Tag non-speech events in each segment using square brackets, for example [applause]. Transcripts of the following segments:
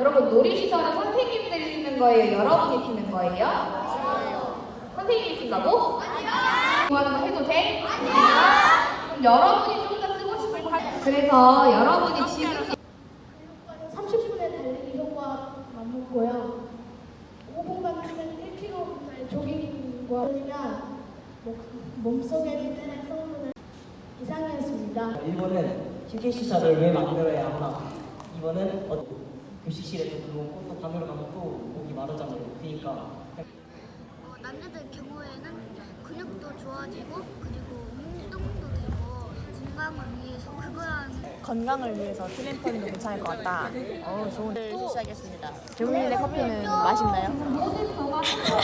여러분 놀이시설은 선생님들이 쓰는 거예요? 여러분이 쓰는 거예요? 선생님이 쓴다고? 아니요. 하는 거 해도 돼? 아니요. 그럼 여러분이 좀 더 쓰고 싶은 거 할- 그래서 여러분이 지금 30분의 달리기 효과 맞먹고요. 5분간 뛰면 1km의 조깅과 그러니까 몸속에 있는 성분을 이상이었습니다. 1번은 휴게 시설을 왜 만들어야 하나 2번은 어, 교식실에서 그러고 또 반으로 가면 또 목이 마르잖아요 그러니까 어, 남자들 경우에는 근육도 좋아지고 그리고 운동도 되고 건강을 위해서 그거랑 건강을 위해서 트램펄린도 괜찮을 것 같다. 어, 좋은. 시작하겠습니다. 대국민의 커피는 맛있나요?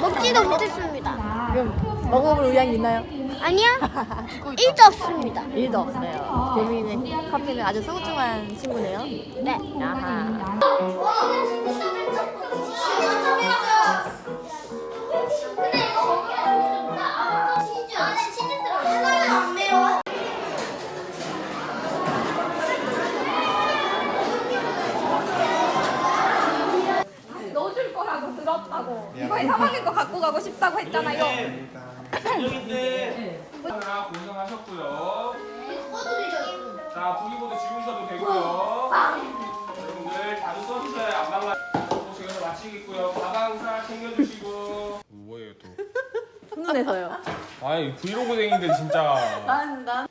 먹지도 못했습니다. 그럼 먹어볼 의향이 있나요? 아니요, [laughs] 1도 없습니다. 일도 없어요. 대국민의 커피는 아주 소중한 친구네요. 네. 아하. 들었다고. 이번에 사막인 거 갖고 가고 싶다고 했잖아요. 하느라 고생하셨고요. 자, 부기보드 지우셔도 되고요. 여러분들 자주 써주셔야 안 발라. 시간을 마치겠고요. 가방 잘 챙겨주시고. 뭐예요 또? 훈훈해서요. 아니 브이로그쟁이들 진짜. 감사합니다.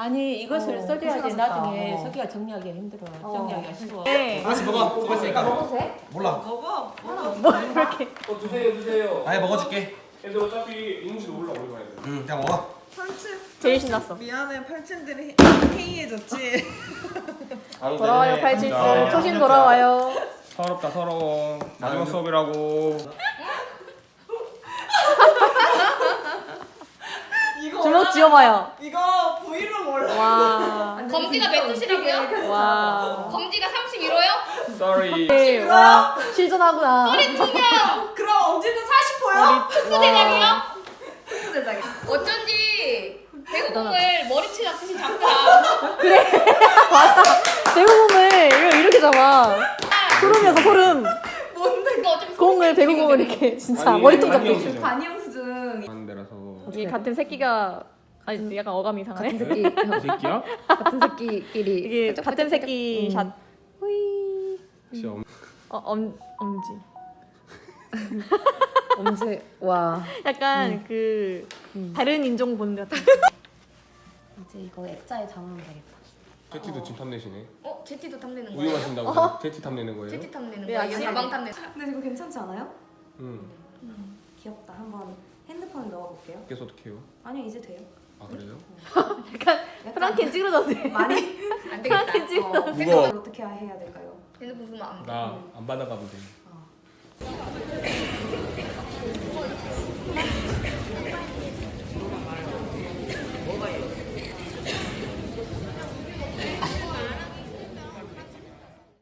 아니 이것을 써줘야지 나중에 서기가 정리하기 힘들어. 정리하기가 쉬워. 네. 하나씩 먹어. 수고했으니까. 먹어도 돼? 몰라. 어, 드세요, 드세요. 아예 먹어줄게. 근데 어차피 이무실 올라 올라가야 돼. 응, 그냥 먹어. 제일 신났어. 미안해 팔친들이 해이해졌지 안 돌아와요, 87. 진짜. 초심 돌아와요. 서럽다 서러워. 마지막 수업이라고. 이거 주먹 쥐어봐요. 이거 와. 검지가 몇 도시라고요? 와. 검지가 31호요? Sorry. 네, 와. 실전하구나. 그럼 언제든 40호야? 특수대장이요? 특수대장이. 어쩐지 배구공을 머리채가 크신 작다. 맞아. 배구공을 이렇게, 이렇게 잡아. 소름이어서 소름. 뭔데? 이거 어차피 공을 배구공을 이렇게 진짜 머리통 잡듯이. 반영수증 하는 데라서. 이게 같은 새끼가 아니 약간 어감이 이상하네. 새끼 이 새끼야? [laughs] 같은 새끼끼리 이게 같은 새끼 샷. 호이. 진짜 엄- 어, 엄 엄지. [laughs] 언제 와 약간 그 다른 인종 것 같은. [laughs] 이제 이거 액자에 담으면 되겠다. 제티도 지금 탐내시네. 어? 제티도 탐내는 우유 거예요? 마신다고 제티 탐내는 거예요? 제티 탐내는 네, 거예요? 아침에- 가방 탐내는 근데 이거 괜찮지 않아요? 응. 귀엽다. 한번 핸드폰에 넣어볼게요. 그래서 어떻게 해요? 아니요 이제 돼요. 아 그래요? [laughs] 약간 프랑켄 찌그러졌네. 많이 [laughs] 안 되겠다 프랑켄 찌그러. 어. 무거워. 어떻게 해야 될까요? 핸드폰 보면 안 돼. 나 안 받아가면 돼.